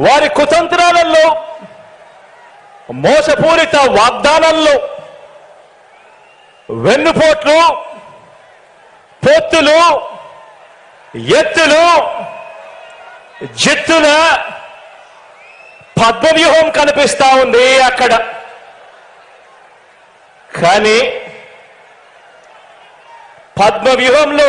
వారి కుతంత్రాలలో మోసపూరిత వాగ్దానాల్లో వెన్నుపోట్లు పొత్తులు ఎత్తులు జిత్తుల పద్మవ్యూహం కనిపిస్తా ఉంది అక్కడ. కానీ పద్మవ్యూహంలో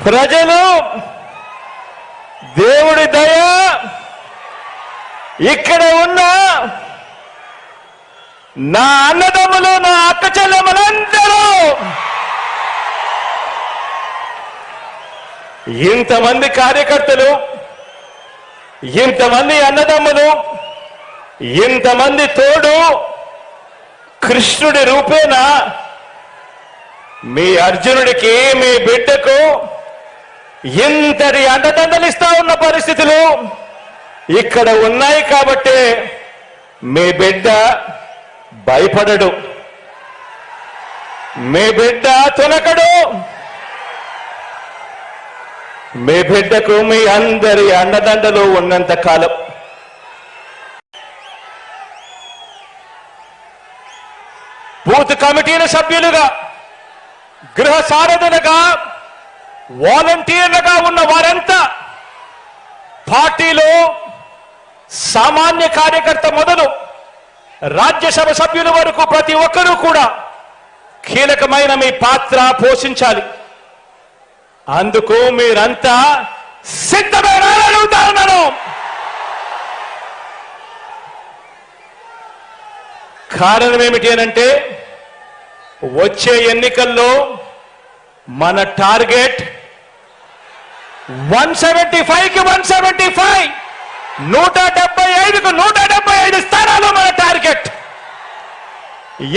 ప్రజలు దేవుడి దయ ఇక్కడ ఉన్న నా అన్నదమ్ములు నా అక్క చెల్లెమ్మలందరూ ఇంతమంది కార్యకర్తలు ఇంతమంది అన్నదమ్ములు ఇంతమంది తోడు కృష్ణుడి రూపేణ మీ అర్జునుడికి మీ బిడ్డకు ఇంతటి అండదండలిస్తా ఉన్న పరిస్థితులు ఇక్కడ ఉన్నాయి కాబట్టి మీ బిడ్డ భయపడడు. మీ బిడ్డ తొలకడు మీ బిడ్డకు మీ అందరి అండదండలు ఉన్నంత కాలం. బూత్ కమిటీల సభ్యులుగా గృహ సారథులుగా వాలంటీర్లుగా ఉన్న వారంతా పార్టీలో సామాన్య కార్యకర్త మొదలు రాజ్యసభ సభ్యుల వరకు ప్రతి ఒక్కరూ కూడా కీలకమైన మీ పాత్ర పోషించాలి. అందుకు మీరంతా సిద్ధమైన అడుగుతా కారణం ఏమిటి అనంటే వచ్చే ఎన్నికల్లో మన టార్గెట్ వన్ సెవెంటీ ఫైవ్కి వన్ సెవెంటీ ఫైవ్. నూట డెబ్బై ఐదుకు నూట డెబ్బై ఐదు స్థానాలు మన టార్గెట్.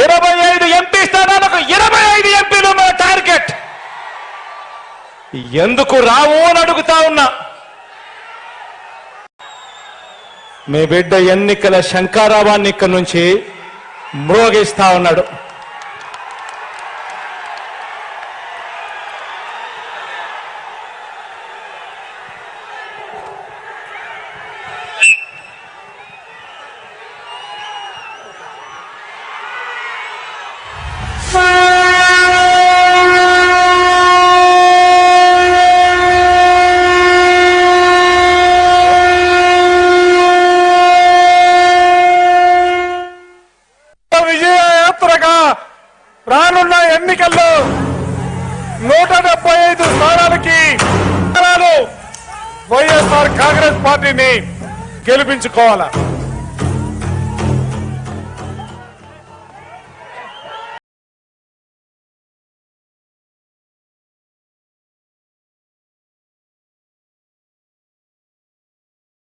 ఇరవై ఐదు ఎంపీ స్థానాలకు ఇరవై ఐదు ఎంపీలు మన టార్గెట్. ఎందుకు రావు అని అడుగుతా ఉన్నా. మీ బిడ్డ ఎన్నికల శంకారావాన్ని ఇక్కడి నుంచి మ్రోగిస్తా ఉన్నాడు. రానున్న ఎన్నికల్లో నూట డెబ్బై ఐదు స్థానాలకి వైఎస్ఆర్ కాంగ్రెస్ పార్టీని గెలిపించుకోవాలా?